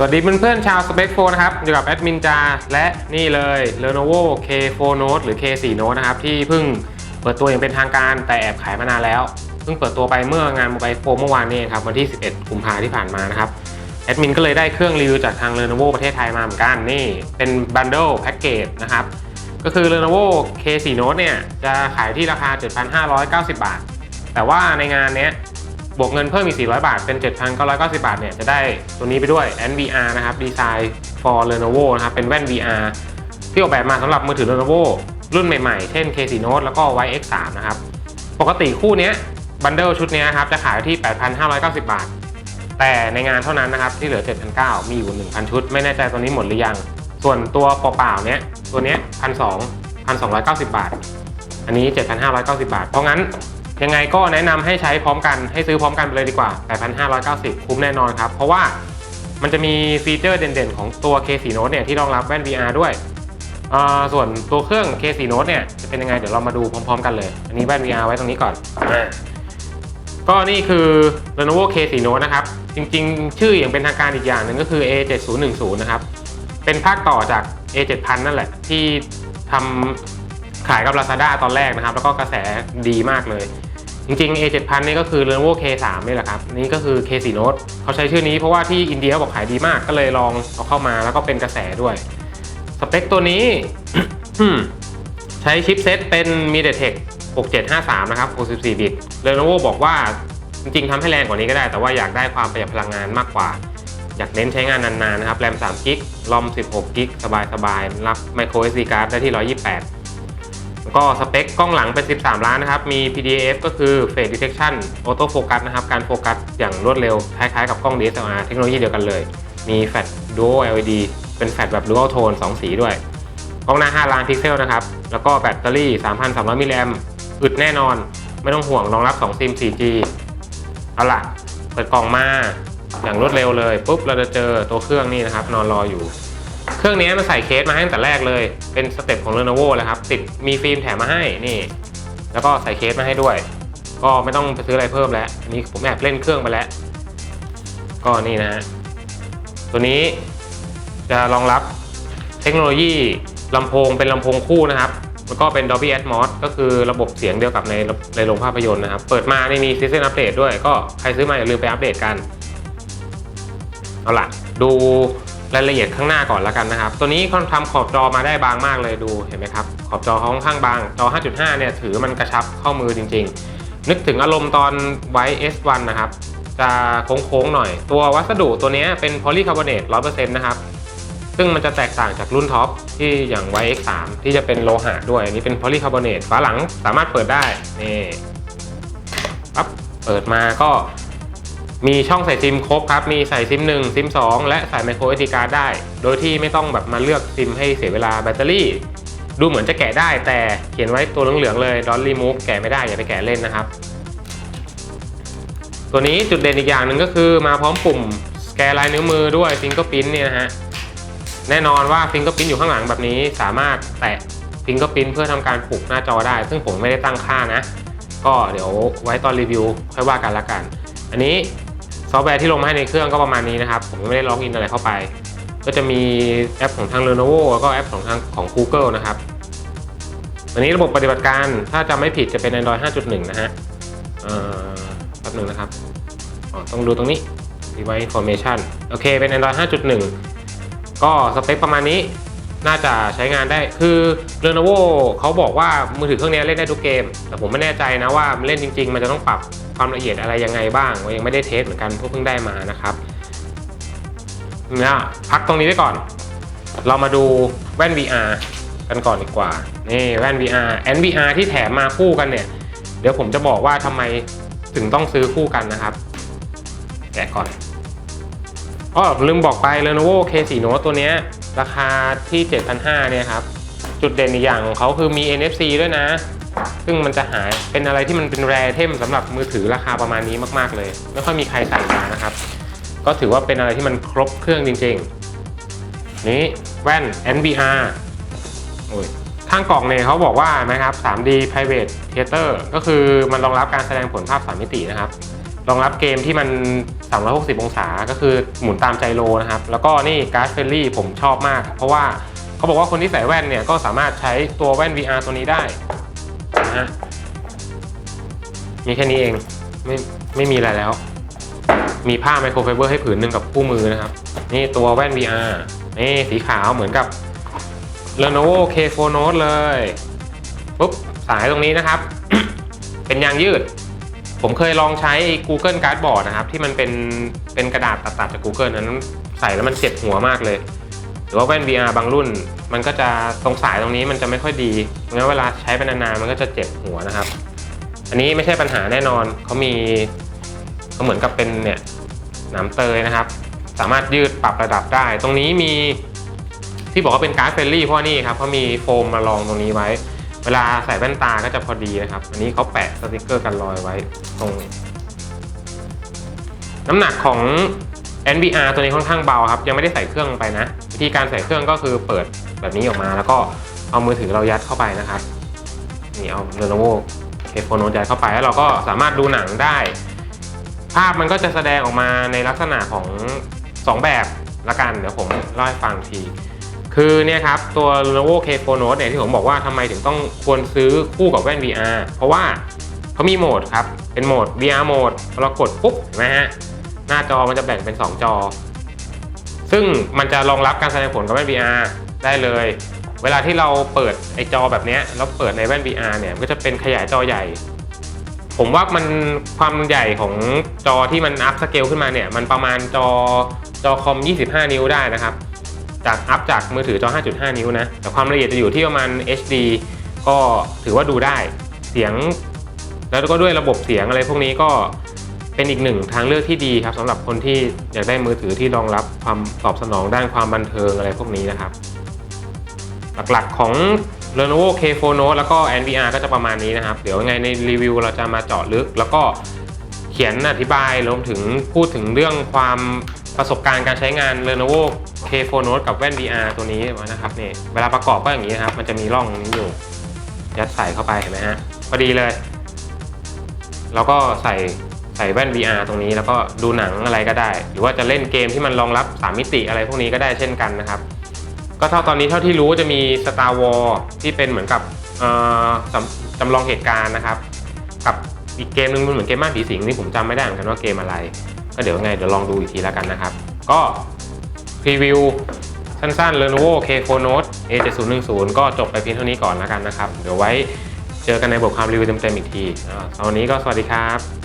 สวัสดีเพื่อนๆชาวสเปคโฟนะครับอยู่กับแอดมินจาและนี่เลย Lenovo K4 Note หรือ K4 Note นะครับ ที่เพิ่งเปิดตัวอย่างเป็นทางการแต่แอบขายมานานแล้ว เพิ่งเปิดตัวไปเมื่องานโมบายโฟเมื่อวานนี้ครับ วันที่ 11 กุมภาที่ผ่านมานะครับ แอดมินก็เลยได้เครื่องรีวิวจากทาง Lenovo ประเทศไทยมาเหมือนกันนี่เป็นบันเดิลแพ็กเกจนะครับ ก็คือ Lenovo K4 Note เนี่ยจะขายที่ราคา 7,590 บาท แต่ว่าในงานเนี้ย บวกเงินเพิ่มอีก 400 บาท เป็น 7,990 บาทเนี่ยจะได้ตัวนี้ไปด้วย NVR นะครับ Design for Lenovo นะครับ เป็นแว่น VR ที่ออกแบบมาสำหรับมือถือ Lenovo รุ่นใหม่ๆ เช่น K4 Note แล้วก็ YX3 นะครับ ปกติคู่นี้บันเดิลชุดนี้ครับจะขายที่ 8,590 บาท แต่ในงานเท่านั้นนะครับ ที่เหลือ 7,900มีอยู่ 1,000 ชุด ไม่แน่ใจตัวนี้หมดหรือยัง ส่วนตัวเปล่าๆเนี้ยตัวเนี้ย1,200 1,290 บาท อันนี้ 7,590 บาท เพราะงั้น ยังไงก็แนะนำให้ใช้พร้อมกันให้ซื้อพร้อมกันไปเลยดีกว่า 8,590 คุ้มแน่นอนครับ เพราะว่ามันจะมีฟีเจอร์เด่นๆ ของตัว K4 Note เนี่ยที่รองรับแว่น VR ด้วย ส่วนตัวเครื่อง K4 Note เนี่ยจะเป็นยังไงเดี๋ยวเรามาดูพร้อมๆกันเลย อันนี้แว่น VR ไว้ตรงนี้ก่อนอก็นี่คือ Lenovo K4 Note นะครับ จริงๆ ชื่ออย่างเป็นทางการอีกอย่างหนึ่งก็คือ A7010 นะครับ เป็นภาคต่อจาก A7000 นั่นแหละ ที่ทำขายกับ Lazada ตอนแรกนะครับ แล้วก็กระแสดีมากเลย จริงๆ A7000 นี่ก็คือ Lenovo K3 นี่แหละครับ นี่ก็คือ K4 Note เขาใช้ชื่อนี้เพราะว่าที่อินเดียบอกขายดีมากก็เลยลองเอาเข้ามาแล้วก็เป็นกระแสด้วย สเปคตัวนี้ ใช้ชิปเซตเป็น MediaTek 6753 นะครับ 64 บิต Lenovo บอกว่าจริงๆทำให้แรงกว่านี้ก็ได้ แต่ว่าอยากได้ความประหยัดพลังงานมากกว่า อยากเน้นใช้งานนานๆนะครับ แรม3กิกลอม16กิกสบายๆ รับ micro SD card ได้ที่ 128 ก็สเปคกล้องหลังเป็น 13 ล้านนะครับ มี PDAF ก็คือ Face Detection Auto Focus นะครับ การโฟกัสอย่างรวดเร็ว คล้ายๆกับกล้อง DSLR เทคโนโลยีเดียวกันเลย มีแฟลช Dual LED เป็นแฟลชแบบ Dual Tone 2 สีด้วย กล้องหน้า 5 ล้านพิกเซลนะครับ แล้วก็แบตเตอรี่ 3,300 มิลลิแอมอึดแน่นอน ไม่ต้องห่วงรองรับ 2 ซิม 4G เอาล่ะ เปิดกล่องมาอย่างรวดเร็วเลยปุ๊บเราจะเจอตัวเครื่องนี่นะครับนอนรออยู่ เครื่องนี้มันใส่เคสมาให้ตั้งแต่แรกเลย เป็นสเต็ปของ Lenovo เลยครับ ติดมีฟิล์มแถมมาให้นี่ แล้วก็ใส่เคสมาให้ด้วย ก็ไม่ต้องไปซื้ออะไรเพิ่มแล้ว อันนี้ผมแอบเล่นเครื่องไปแล้ว ก็นี่นะฮะตัวนี้จะรองรับเทคโนโลยีลำโพงเป็นลำโพงคู่นะครับแล้วก็เป็น Dolby Atmos ก็คือระบบเสียงเดียวกับในในโรงภาพยนตร์นะครับ เปิดมานี่มีซีซันอัปเดตด้วย ก็ใครซื้อมาอย่าลืมไปอัปเดตกัน เอาล่ะ ดู รายละเอียดข้างหน้าก่อนแล้วกันนะครับ ตัวนี้เขาทำขอบจอมาได้บางมากเลยดูเห็นไหมครับ ขอบจอเขาค่อนข้างบาง จอ 5.5 เนี่ยถือมันกระชับเข้ามือจริง ๆ นึกถึงอารมณ์ตอนไว้ S1 นะครับ จะโค้งๆหน่อย ตัววัสดุตัวนี้เป็นโพลีคาร์บอเนต100%นะครับ ซึ่งมันจะแตกต่างจากรุ่นท็อปที่อย่าง YX3 ที่จะเป็นโลหะด้วย อันนี้เป็นโพลีคาร์บอเนตฝาหลังสามารถเปิดได้ นี่ปั๊บเปิดมาก็ มีช่องใส่ซิมครบครับ มีใส่ซิม1ซิม2 และใส่ micro SD card ได้ โดยที่ไม่ต้องแบบมาเลือกซิมให้เสียเวลาแบตเตอรี่ ดูเหมือนจะแกะได้แต่เขียนไว้ตัวเหลืองๆเลย don't remove แกะไม่ได้อย่าไปแกะเล่นนะครับ ตัวนี้จุดเด่นอีกอย่างหนึ่งก็คือมาพร้อมปุ่มสแกนลายนิ้วมือด้วย fingerprint เนี่ยนะฮะแน่นอนว่า fingerprint อยู่ข้างหลังแบบนี้สามารถแตะ fingerprint เพื่อทำการปลุกหน้าจอได้ ซึ่งผมไม่ได้ตั้งค่านะ ก็เดี๋ยวไว้ตอนรีวิวค่อยว่ากันละกัน อันนี้ ซอฟต์แวร์ที่ลงมาให้ในเครื่องก็ประมาณนี้นะครับ ผมไม่ได้ล็อกอินอะไรเข้าไป ก็จะมีแอปของทาง Lenovo แล้วก็แอปของทางของ Google นะครับอันนี้ระบบปฏิบัติการถ้าจำไม่ผิดจะเป็น Android 5.1 นะฮะเอ่อแป๊บหนึ่งนะครับต้องดูตรงนี้ device information โอเคเป็น Android 5.1 ก็สเปคประมาณนี้ น่าจะใช้งานได้ คือ Lenovo เขาบอกว่ามือถือเครื่องนี้เล่นได้ทุกเกม แต่ผมไม่แน่ใจนะว่ามันเล่นจริง ๆ มันจะต้องปรับความละเอียดอะไรยังไงบ้างผมยังไม่ได้เทสเหมือนกันเพิ่งได้มานะครับเนี่ยพักตรงนี้ไว้ก่อน เรามาดูแว่น VR กันก่อนดีกว่า นี่แว่น VR NVR ที่แถมมาคู่กันเนี่ย เดี๋ยวผมจะบอกว่าทำไมถึงต้องซื้อคู่กันนะครับ แกะก่อน อ๋อลืมบอกไป Lenovo K4 Note ตัวนี้ราคาที่ 7,500เนี่ยครับ จุดเด่นอีกอย่างของเขาคือมี NFC ด้วยนะ ซึ่งมันจะหายเป็นอะไรที่มันเป็นแรเทมสำหรับมือถือราคาประมาณนี้มากๆเลย ไม่ค่อยมีใครใส่มานะครับ ก็ถือว่าเป็นอะไรที่มันครบเครื่องจริงๆ นี้แว่น NVR โอ้ยข้างกล่องเนี่ยเขาบอกว่านะครับ 3D Private Theater ก็คือมันรองรับการแสดงผลภาพ 3 มิตินะครับ รองรับเกมที่มัน 360 องศาก็คือหมุนตามใจโลนะครับ แล้วก็นี่การ์ดเฟลลี่ผมชอบมาก เพราะว่าเขาบอกว่าคนที่ใส่แว่นเนี่ยก็สามารถใช้ตัวแว่น VR ตัวนี้ได้นะฮะมีแค่นี้เองไม่ไม่มีอะไรแล้ว มีผ้าไมโครไฟเบอร์ให้ผืนหนึ่งกับคู่มือนะครับ นี่ตัวแว่น VR นี่สีขาวเหมือนกับ Lenovo K4 Note เลยปุ๊บสายตรงนี้นะครับ เป็นยางยืด ผมเคยลองใช้ Google Cardboard นะครับ ที่มันเป็นเป็นกระดาษตัดๆจาก Google นั้นใส่แล้วมันเจ็บหัวมากเลย หรือว่าแว่น VR บางรุ่น มันก็จะตรงสายตรงนี้มันจะไม่ค่อยดีงั้นเวลาใช้ไปนานๆมันก็จะเจ็บหัวนะครับ อันนี้ไม่ใช่ปัญหาแน่นอนเขามีเขาเหมือนกับเป็นเนี่ยหน้ำเตยนะครับ สามารถยืดปรับระดับได้ ตรงนี้มีที่บอกว่าเป็นการ์ดเฟรนลี่เพราะนี่ครับเขามีโฟมมารองตรงนี้ไว้ เวลาใส่แว่นตาก็จะพอดีนะครับ อันนี้เขาแปะสติกเกอร์กันรอยไว้ตรงน้ำหนักของ NVR ตัวนี้ค่อนข้างเบาครับ ยังไม่ได้ใส่เครื่องลงไปนะ วิธีการใส่เครื่องก็คือเปิดแบบนี้ออกมา แล้วก็เอามือถือเรายัดเข้าไปนะครับนี่เอา Lenovo K4 Note ยัดเข้าไปแล้วเราก็สามารถดูหนังได้ ภาพมันก็จะแสดงออกมาในลักษณะของ 2 แบบละกัน เดี๋ยวผมเล่าให้ฟังที คือเนี่ยครับตัว Lenovo K4 Note เนี่ยที่ผมบอกว่าทำไมถึงต้องควรซื้อคู่กับแว่น VR เพราะว่าเขามีโหมดครับ เป็นโหมด VR โหมดพอเรากดปุ๊บเห็นไหมฮะ หน้าจอมันจะแบ่งเป็น 2 จอ ซึ่งมันจะรองรับการแสดงผลกับแว่น VR ได้เลย เวลาที่เราเปิดไอจอแบบนี้แล้วเปิดในแว่น VR เนี่ยมันก็จะเป็นขยายจอใหญ่ ผมว่ามันความใหญ่ของจอที่มันอัพสเกลขึ้นมาเนี่ยมันประมาณจอจอคอม 25 นิ้วได้นะครับ จากอัพจากมือถือจอ 5.5 นิ้วนะ แต่ความละเอียดจะอยู่ที่ประมาณ HD ก็ถือว่าดูได้เสียง แล้วก็ด้วยระบบเสียงอะไรพวกนี้ก็เป็นอีกหนึ่งทางเลือกที่ดีครับสำหรับคนที่อยากได้มือถือที่รองรับความตอบสนองด้านความบันเทิงอะไรพวกนี้นะครับ หลักๆของ Lenovo K4 Note แล้วก็ NVR ก็จะประมาณนี้นะครับ เดี๋ยวยังไงในรีวิวเราจะมาเจาะลึก แล้วก็เขียนอธิบายรวมถึงพูดถึงเรื่องความ ประสบการณ์การใช้งาน Lenovo K4 Note กับแว่น VR ตัวนี้นะครับเนี่ยเวลาประกอบก็อย่างนี้นะครับ มันจะมีร่องนี้อยู่ ยัดใส่เข้าไปเห็นไหมฮะพอดีเลย แล้วก็ใส่ใส่แว่น VR ตรงนี้แล้วก็ดูหนังอะไรก็ได้ หรือว่าจะเล่นเกมที่มันรองรับ 3 มิติอะไรพวกนี้ก็ได้เช่นกันนะครับ ก็เท่าตอนนี้เท่าที่รู้จะมี Star Wars ที่เป็นเหมือนกับจำจำลองเหตุการณ์นะครับ กับอีกเกมหนึงมันเหมือนเกมบ้านผีสิงนี่ผมจำไม่ได้เหมือนกันว่าเกมอะไร ก็เดี๋ยวไงเดี๋ยวลองดูอีกทีแล้วกันนะครับ ก็พรีวิวสั้นๆ Lenovo K4 Note A7010 ก็จบไปเพียงเท่านี้ก่อนแล้วกันนะครับ เดี๋ยวไว้เจอกันในบทความรีวิวเต็มๆอีกทีอ่าตอนนี้ก็สวัสดีครับ